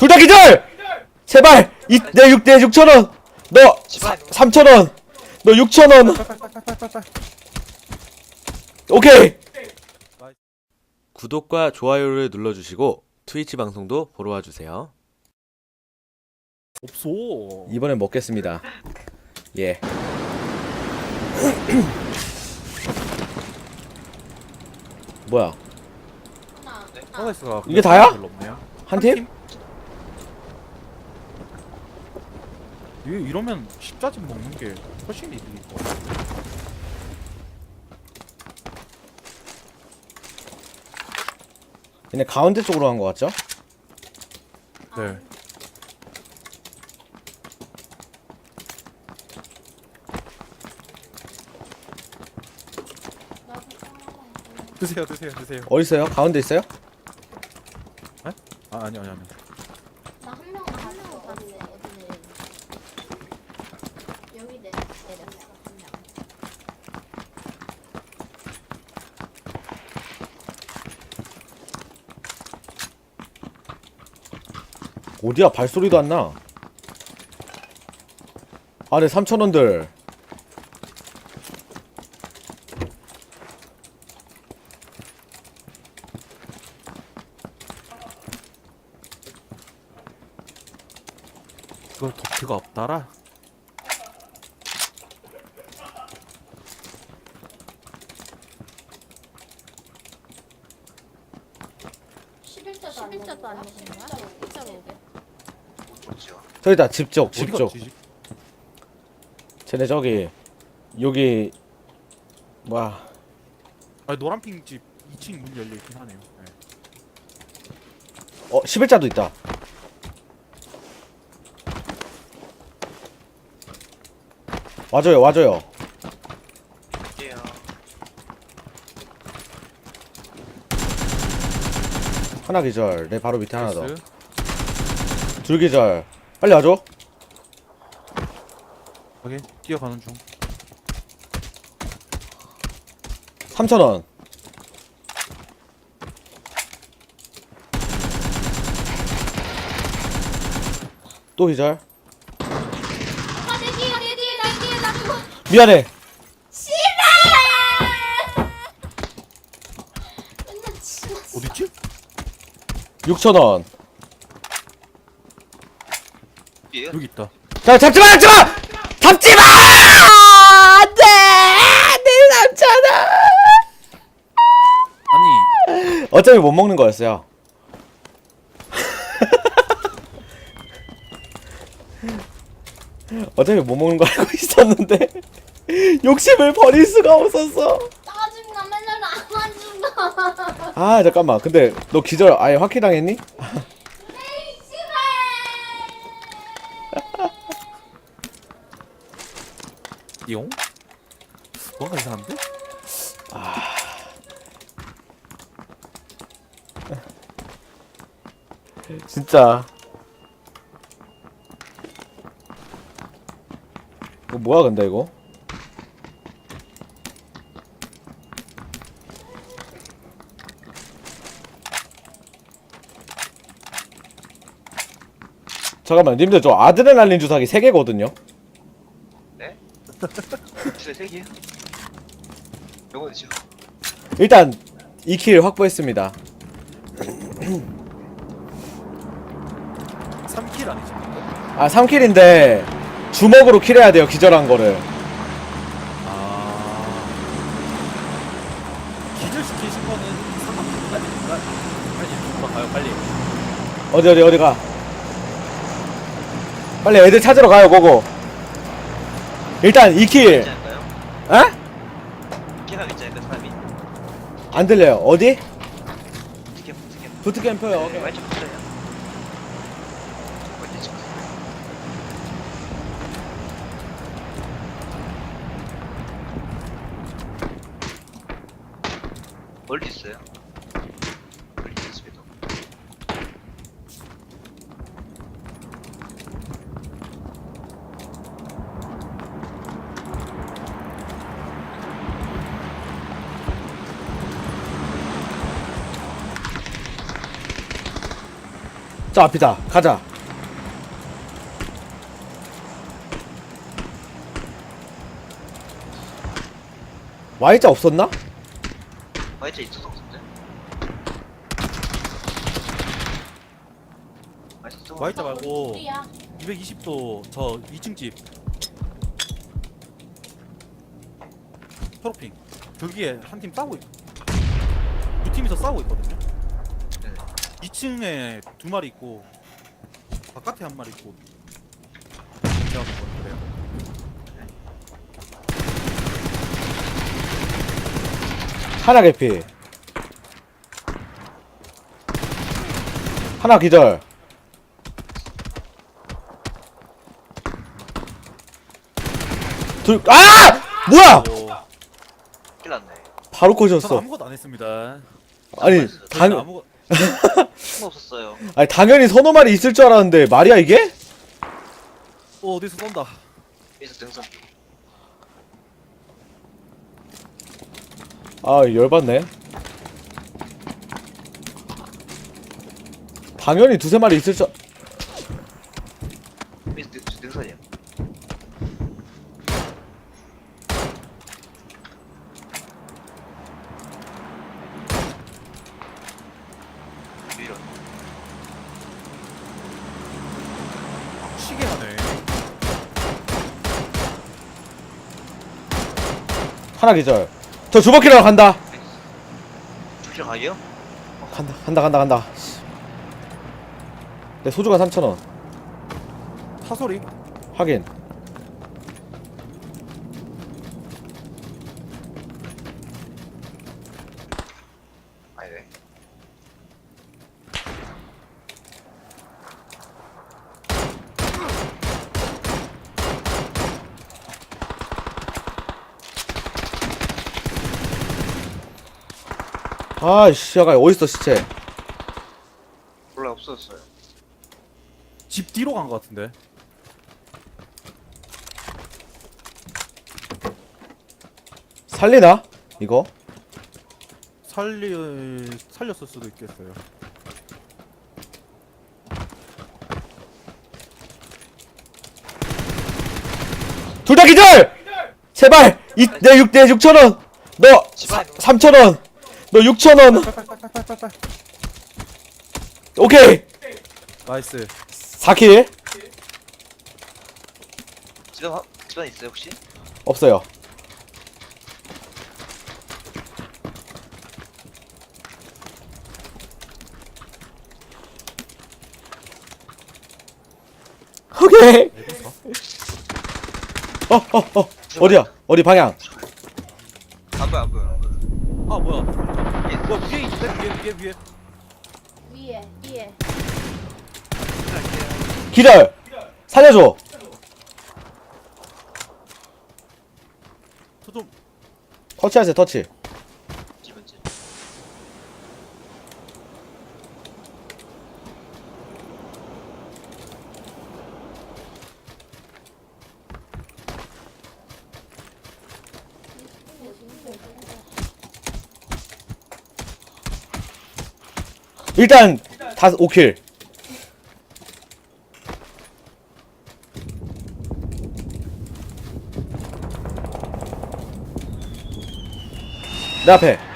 둘 다 기절! 제발! 이, 내 6, 내 6천원! 너, 제발. 3천원! 너 6천원! 오케이! 구독과 좋아요를 눌러주시고 트위치 방송도 보러 와주세요. 없어. 이번엔 먹겠습니다. 예. 뭐야? 하나스가 이게 다야? 별로 없네요. 한 팀? 이 이러면 십자집 먹는 게 훨씬 이득이고. 얘네 가운데 쪽으로 간 것 같죠? 네. 드세요, 드세요, 드세요. 어디 있어요? 가운데 있어요? 아 아니 아니 아니. 나한 명, 한 명은 봤는데 어디는 여기 내 내렸어 한 명. 어디야? 발소리도 안 나. 아래 3천원들. 그걸 덕트가 없다라. 십일자도 안 십일자도 안 내신 거야? 십자로 오게. 뭐죠? 저기다, 집 쪽, 어디 집 쪽. 갔지? 쟤네 저기, 여기, 뭐야. 아니 노란핑 집 2층 문 열려 있긴 하네요. 네. 어, 11자도 있다. 와줘요, 와줘요. 하나 기절. 내 바로 밑에 하나 더. 나이스. 둘 기절. 빨리 와줘. 확인. 뛰어가는 중. 3천원. 또 기절. 아 내 뒤에 내 뒤에 나 뒤에 나 죽어. 미안해. 맨날 치마. 어딨지? 6천 원. 얘요? 여기 있다. 자, 잡지마, 잡지마! 잡지마! 안 돼! 내 3천원! 아니 어차피 못 먹는 거였어요. 어차피 못 먹는 거 알고 있었는데 욕심을 버릴 수가 없었어. 짜증나 맨날 나만 죽어. 아 잠깐만. 근데 너 기절 아예 확실당했니? 에이 씨발. 띠용? 뭔가 이상한데? 진짜. 이거 뭐야 근데 이거? 잠깐만 님들 저 아드레날린 주사기 3개거든요 네? 진짜 세 개요? 요거죠? 일단 2킬 확보했습니다 3킬 아니지? 아 3킬인데 주먹으로 킬해야 돼요 기절한 거를 아. 기절시키신 거는 상관없다. 빨리 빨리 가요 빨리. 어디 어디 어디 가 빨리 애들 찾으러 가요 고고 일단 2킬 있지 않을까요? 에? 기가 있지 않을까 사람이? 안 들려요 어디? 부트캠프요 네, 왼쪽 붙어요. 왼쪽 붙어요. 멀리 있어요? 멀리 있어요 집에도. 저 앞이다. 가자. Y자 없었나? Y자 있어서 없었는데? 맛있어 Y자 말고 우리야. 220도 저 2층 집 초록핑 저기에 한 팀 싸우고 있... 두 팀이서 싸우고 있거든요 네. 2층에 두 마리 있고 바깥에 한 마리 있고 제가 보고 그래요 하나 개피. 하나 기절. 둘, 아! 뭐야! 오, 큰일 났네 바로 저는 꽂혔어. 아무것도 안 했습니다 아니, 저는 당, 아무것 충 없었어요 아니, 당연히 서너 마리 있을 줄 알았는데, 말이야, 이게? 어 어디서 쏜다 여기서 등선 아, 열받네. 당연히 두세 마리 있을 줄, 여기서 등- 등선이야 유일한 시계 하네 하나 기절. 저 주먹키라고 간다. 줄줄 가게요? 간다, 간다, 간다, 간다. 씨. 내 소주가 3,000원. 사소리 확인. 아니네 아이씨, 야가 어딨어, 시체. 몰라 없어졌어요 집 뒤로 간 것 같은데 살리나? 이거? 살리 살렸을 수도 있겠어요 둘 다 기절! 제발! 이, 내 6, 내 6천원! 너! 집안에 3천원! 너 6천원! 빨빨빨빨빨빨 오케이! 나이스 4킬? 집안 화- 집안 있어요 혹시? 없어요. 오케이! 어, 어, 어. 어 디야? 어디 방향? 안 보여 안 보여 안 보여 아 뭐야 예, 뭐야 위에 위에 위에 위에 위에 기절! 살려줘! 저좀 터치하세요, 터치. 집은 집 일단, 다 5킬. 내 앞에.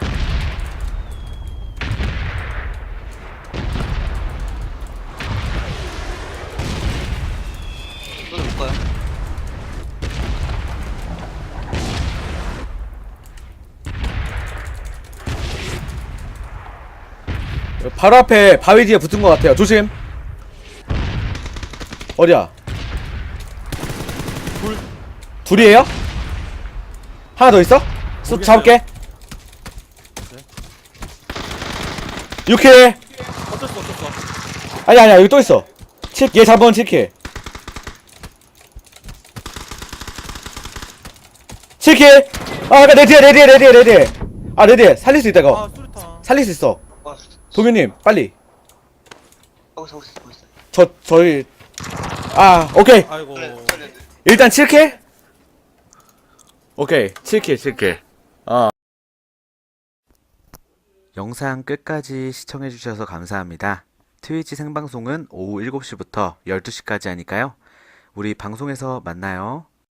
바로 앞에 바위 뒤에 붙은 것 같아요. 조심. 어디야? 둘. 둘이에요? 하나 더 있어? 수. 잡을게. 6킬. 어쩔 수 없었어 아니 아니야 여기 또 있어. 7, 얘 잡은 7킬. 7킬. 아, 아까 내 뒤에 내 뒤에 내 뒤에 내 뒤에. 아, 내 뒤에 살릴 수 있다 이거. 아 수류탄 살릴 수 있어. 와 도균님 빨리. 하고 있어 하고 있어 하고 있어 저 저희 아 오케이 아이고 그래 그래 일단 7킬? 오케이 7킬 7킬 어 영상 끝까지 시청해주셔서 감사합니다. 트위치 생방송은 오후 7시부터 12시까지 하니까요. 우리 방송에서 만나요.